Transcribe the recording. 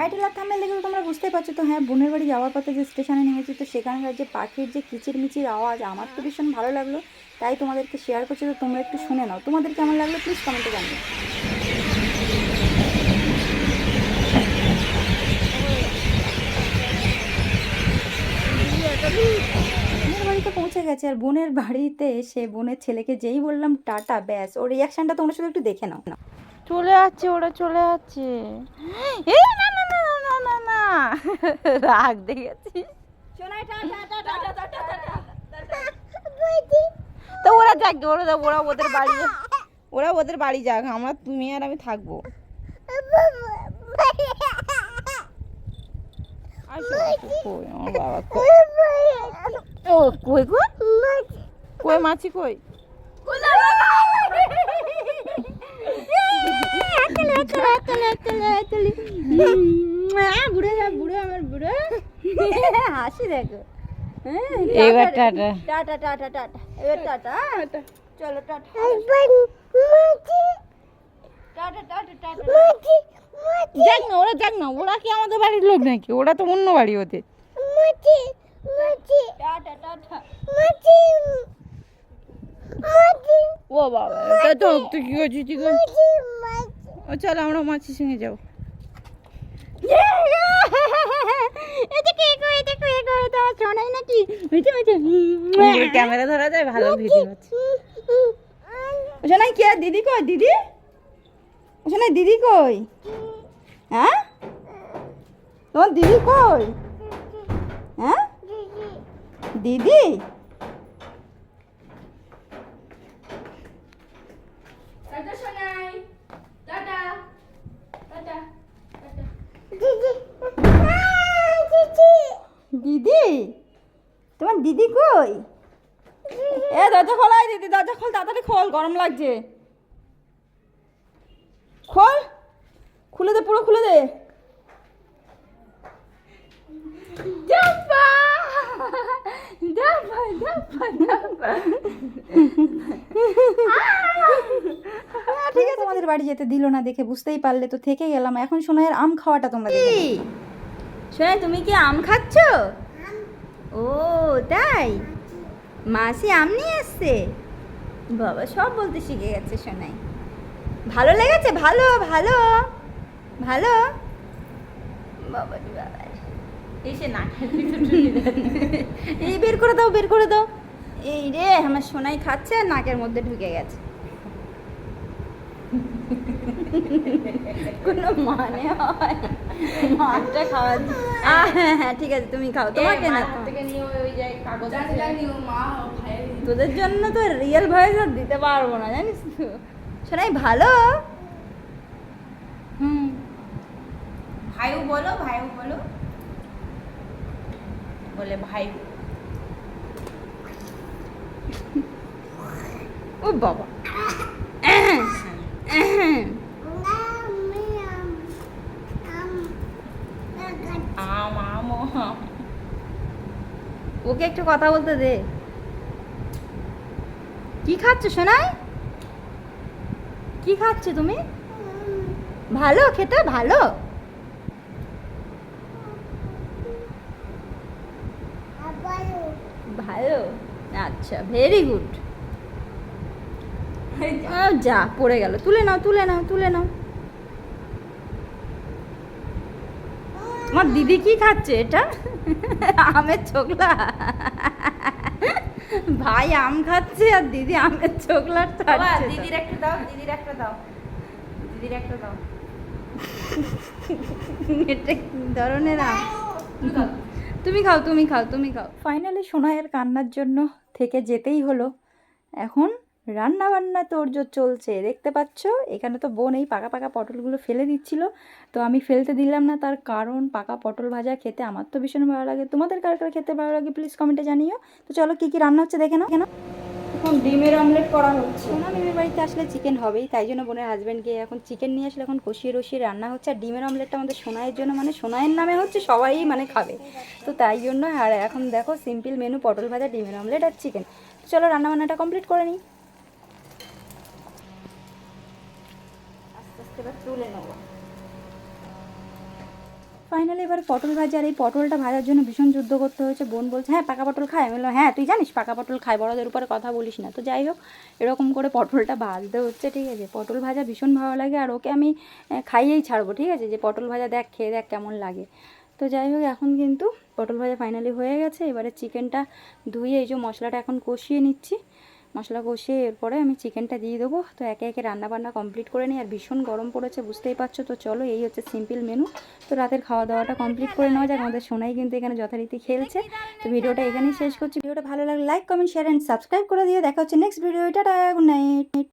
Title আর থামেল দেখে তোমরা বুঝতেই পারছ তো হ্যাঁ বোনের বাড়ি যাওয়ার পথে যে স্টেশনে নেমেছি, তো সেখানকার যে পাখির যে কিচির মিচির আওয়াজ, আমার তো ভীষণ ভালো লাগল। তাই তোমাদেরকে শেয়ার করছি, তো তোমরা একটু শুনে নাও। তোমাদের কেমন লাগল? প্লিজ কমেন্টে জানিও। বোনের বাড়িতে পৌঁছে গেছে, আর বোনের বাড়িতে এসে বোনের ছেলেকে যেই বললাম, টাটা, ব্যাস। ওর রিয়াকশনটা তোমরা শুধু একটু দেখে নাও। চলে যাচ্ছে, ওরা চলে যাচ্ছে। এ না না না না না না না রাগ দেখেছি। তো ওরা যাক ওরা ওরা ওদের বাড়ি। ওরা ওদের বাড়ি যাক আমরা তুমি আর আমি থাকব। কই মাছি কই? বুড়ো বুড়ো আমার বুড়ো। হাসি দেখো। হ্যাঁ, এবার টাটা টাটা। টাটা টাটা এবার টাটা। চলো টাটা। Tata tata tata. যাক না ওরা যাক না ওরা কি আমাদের বাড়ির লোক নাকি? ওরা তো অন্য বাড়ি ওদের। Tata tata. ও বাবা তো তুই কি করছিস চল আমরা মাছির সঙ্গে যাব এটা কে কো এটা কে কো এটা আমার শোনাই নাকি মিঠে মিঠে ক্যামেরা ধরা যায় ভালো ভিডিও হচ্ছে। শোনাই কে দিদি কই? দিদি? শোনাই দিদি কই? হ্যাঁ? তোমার দিদি কই? হ্যাঁ? দিদি? দিদি তোমার দিদি কই? এ দরজা খোলাই দিদি দরজা খোল তাড়াতাড়ি খোল গরম লাগছে। খোল খুলে দে পুরো খুলে দে। ঠিক আছে আমাদের বাড়ি যেতে দিল না দেখে বুঝতেই পারলে তো থেকে গেলাম। এখন সোনাইয়ের আম খাওয়াটা তোমরা সোনাই তুমি কি আম খাচ্ছ? ও তাই? মাসি আম নিয়ে এসছে? বাবা সব বলতে শিখে গেছে সোনাই। ভালো লেগেছে? ভালো ভালো। ভালো? বাবা বাবা এসে না এই বের করে দাও বের করে দাও। এই রে আমার সোনাই খাচ্ছে আর নাকের মধ্যে ঢুকে গেছে। কোনো মানে হয় মাছটা খাওয়া হ্যাঁ হ্যাঁ ঠিক আছে তুমি খাও। তোমাকে না তোদের জন্য তো রিয়েল ভয়েস আর দিতে পারব না জানিস তো। শোনাই ভালো? হুম। ভাইও বলো ভাইও বলো। বলে ভাই। ও বাবা। আম আম ওকে একটু কথা বলতে দে। কি খাচ্ছ সোনাই? কি খাচ্ছ তুমি? ভালো খেতে ভালো? ভালো? আচ্ছা ভেরি গুড যা পড়ে গেল। তুলে নাও তুলে নাও তুলে নাও। আমার দিদি কি খাচ্ছে এটা? আমের ছোকলা? ভাই আম খাচ্ছে আর দিদি আমের ছোকলা ছাড়ছে। দিদির একটা দাও দিদির একটা দাও। দিদির একটা দাও। এটা কি ধরনের আম? তুমি খাও তুমি খাও তুমি খাও। ফাইনালি সোনাইয়ের কান্নার জন্য থেকে যেতেই হলো। এখন রান্না বান্না তোড়জোড় চলছে দেখতে পাচ্ছ? এখানে তো বোন এই পাকা পাকা পটলগুলো ফেলে দিচ্ছিল। তো আমি ফেলতে দিলাম না তার কারণ পাকা পটল ভাজা খেতে আমার তো ভীষণ ভালো লাগে। তোমাদের কার কার খেতে ভালো লাগে প্লিজ কমেন্টে জানিও। তো চলো কী কী রান্না হচ্ছে দেখে নাও। কেন এখন ডিমের অমলেট করা হচ্ছে। সোনা ডিমের বাড়িতে আসলে চিকেন হবেই তাই জন্য বোনের হাজব্যান্ড গিয়ে এখন চিকেন নিয়ে আসলে এখন কষিয়ে রসিয়ে রান্না হচ্ছে। আর ডিমের অমলেটটা আমাদের সোনাইয়ের জন্য মানে সোনাইয়ের নামে হচ্ছে সবাই মানে খাবে। তো তাই জন্য আর এখন দেখো সিম্পল মেনু পটল ভাজা ডিমের অমলেট আর চিকেন চলো রান্না বান্নাটা কমপ্লিট করে নিই। ফাইনালি এবার পটল ভাজা, আর এই পটলটা ভাজার জন্য ভীষণ যুদ্ধ করতে হয়েছে। বোন বলছে হ্যাঁ পাকা পটল খায় আমি বললাম হ্যাঁ তুই জানিস, পাকা পটল খায় বড়দের উপরে কথা বলিস না। তো যাই হোক, এরকম করে পটলটা ভাজতে হচ্ছে, ঠিক আছে? পটল ভাজা ভীষণ ভালো লাগে, আর ওকে আমি খাইয়েই ছাড়বো, ঠিক আছে? যে পটল ভাজা দেখ, খেয়ে দেখ কেমন লাগে। তো যাই হোক, এখন কিন্তু পটল ভাজা ফাইনালি হয়ে গেছে। এবারে চিকেনটা ধুয়ে এই যে মশলাটা এখন কষিয়ে নিচ্ছি। মশলা কষিয়ে এরপরে আমি চিকেনটা দিয়ে দেবো। তো একে একে রান্নাবান্না কমপ্লিট করে নিই। আর ভীষণ গরম পড়েছে, বুঝতেই পারছ? তো চলো, এই হচ্ছে সিম্পল মেনু তো রাতের খাওয়া দাওয়াটা কমপ্লিট করে নেওয়া যাক। আমাদের সোনাই কিন্তু এখানে যথারীতি খেলছে। তো ভিডিওটা এখানেই শেষ করছি। ভিডিওটা ভালো লাগলে like comment share and subscribe করে দিয়ে দেখা হচ্ছে next video tata good night